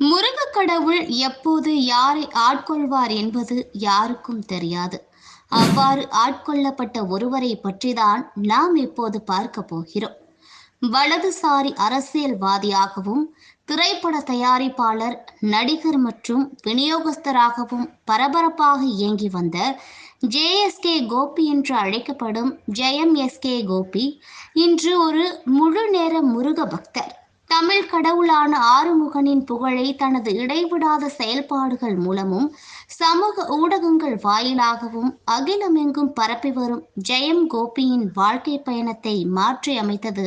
முருகக் கடவுள் எப்போது யாரை ஆட்கொள்வார் என்பது யாருக்கும் தெரியாது. அவ்வாறு ஆட்கொள்ளப்பட்ட ஒருவரை பற்றிதான் நாம் இப்போது பார்க்க போகிறோம். வலதுசாரி அரசியல்வாதியாகவும் திரைப்பட தயாரிப்பாளர் நடிகர் மற்றும் விநியோகஸ்தராகவும் பரபரப்பாக இயங்கி வந்த ஜேஎஸ்கே கோபி என்று அழைக்கப்படும் ஜெயம் எஸ்கே கோபி இன்று ஒரு முழு நேர முருக பக்தர் தமிழ் கடவுளான ஆறுமுகனின் புகழை தனது இடைவிடாத செயல்பாடுகள் மூலமும் சமூக ஊடகங்கள் வாயிலாகவும் அகிலமெங்கும் பரப்பி வரும் ஜெயம் கோபியின் வாழ்க்கை பயணத்தை மாற்றி அமைத்தது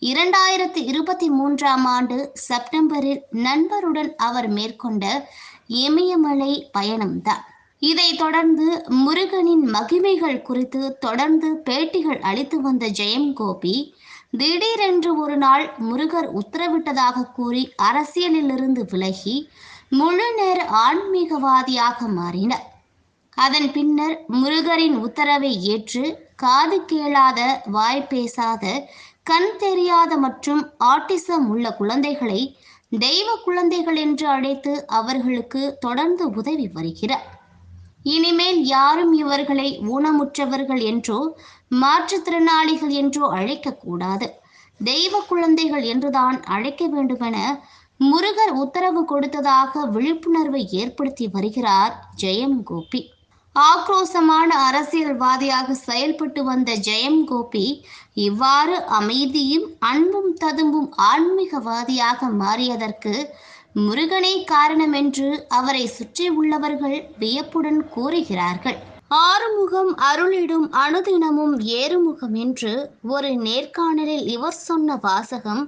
இரண்டாயிரத்தி இருபத்தி மூன்றாம் ஆண்டு செப்டம்பரில் நண்பருடன் அவர் மேற்கொண்ட இமயமலை பயணம்தான். இதைத் தொடர்ந்து முருகனின் மகிமைகள் குறித்து தொடர்ந்து பேட்டிகள் அளித்து வந்த ஜெயம் கோபி திடீரென்று ஒரு நாள் முருகர் உத்தரவிட்டதாக கூறி அரசியலிலிருந்து விலகி முழு நேர ஆன்மீகவாதியாக மாறினார். அதன் பின்னர் முருகரின் உத்தரவை ஏற்று காது கேளாத வாய் பேசாத கண் தெரியாத மற்றும் ஆட்டிசம் உள்ள குழந்தைகளை தெய்வ குழந்தைகள் என்று அழைத்து அவர்களுக்கு தொடர்ந்து உதவி வருகிறார். இனிமேல் யாரும் இவர்களை ஊனமுற்றவர்கள் என்றோ மாற்றுத்திறனாளிகள் என்றோ அழைக்கக்கூடாது. தெய்வ குழந்தைகள் என்றுதான் அழைக்க வேண்டுமென முருகர் உத்தரவு கொடுத்ததாக விழிப்புணர்வை ஏற்படுத்தி வருகிறார் ஜெயம் கோபி ஆக்ரோசமான அரசியல்வாதியாக செயல்பட்டு வந்த ஜெயம் கோபி இவ்வாறு அமைதியும் அன்பும் ததும்பும் ஆன்மீகவாதியாக மாறியதற்கு முருகனே காரணம் என்று அவரை சுற்றி உள்ளவர்கள் வியப்புடன் கூறுகிறார்கள். ஆறுமுகம் அருளிடும் அனுதினமும் ஏறுமுகம் என்று ஒரு நேர்காணலில் இவர் சொன்ன வாசகம்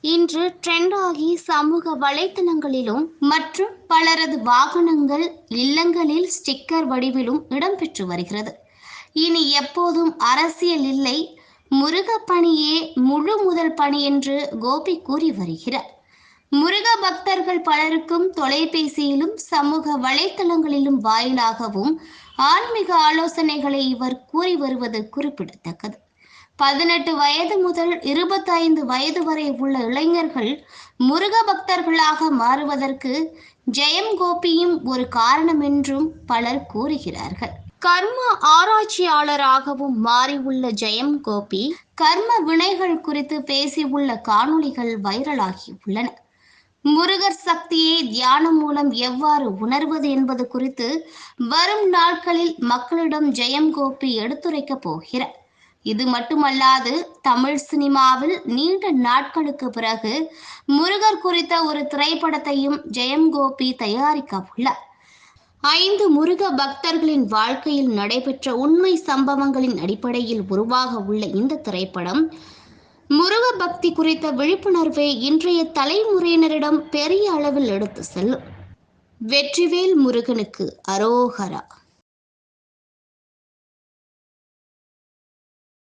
இன்று ட்ரெண்ட் ஆகி சமூக வலைத்தளங்களிலும் மற்றும் பலரது வாகனங்கள் இல்லங்களில் ஸ்டிக்கர் வடிவிலும் இடம்பெற்று வருகிறது. இனி எப்போதும் அரசியல் இல்லை. முருக பணியே முழு முதல் பணி என்று கோபி கூறி வருகிறார். முருக பக்தர்கள் பலருக்கும் தொலைபேசியிலும் சமூக வலைத்தளங்களிலும் வாயிலாகவும் ஆன்மீக ஆலோசனைகளை இவர் கூறி வருவது குறிப்பிடத்தக்கது. பதினெட்டு வயது முதல் இருபத்தைந்து வயது வரை உள்ள இளைஞர்கள் முருக பக்தர்களாக மாறுவதற்கு ஜெயம் கோபியும் ஒரு காரணம் என்றும் பலர் கூறுகிறார்கள். கர்ம ஆராய்ச்சியாளராகவும் மாறியுள்ள ஜெயம் கோபி கர்ம வினைகள் குறித்து பேசியுள்ள காணொளிகள் வைரலாகி உள்ளன. முருகர் சக்தியை தியானம் மூலம் எவ்வாறு உணர்வது என்பது குறித்து வரும் நாட்களில் மக்களிடம் ஜெயம் கோபி எடுத்துரைக்கப் போகிறார். இது மட்டுமல்லாது தமிழ் சினிமாவில் நீண்ட நாட்களுக்கு பிறகு முருகர் குறித்த ஒரு திரைப்படத்தையும் ஜெயம் கோபி தயாரிக்க உள்ளார். ஐந்து முருக பக்தர்களின் வாழ்க்கையில் நடைபெற்ற உண்மை சம்பவங்களின் அடிப்படையில் உருவாக உள்ள இந்த திரைப்படம் முருக பக்தி குறித்த விழிப்புணர்வை இன்றைய தலைமுறையினரிடம் பெரிய அளவில் எடுத்து செல்லும். வெற்றிவேல் முருகனுக்கு அரோகரா.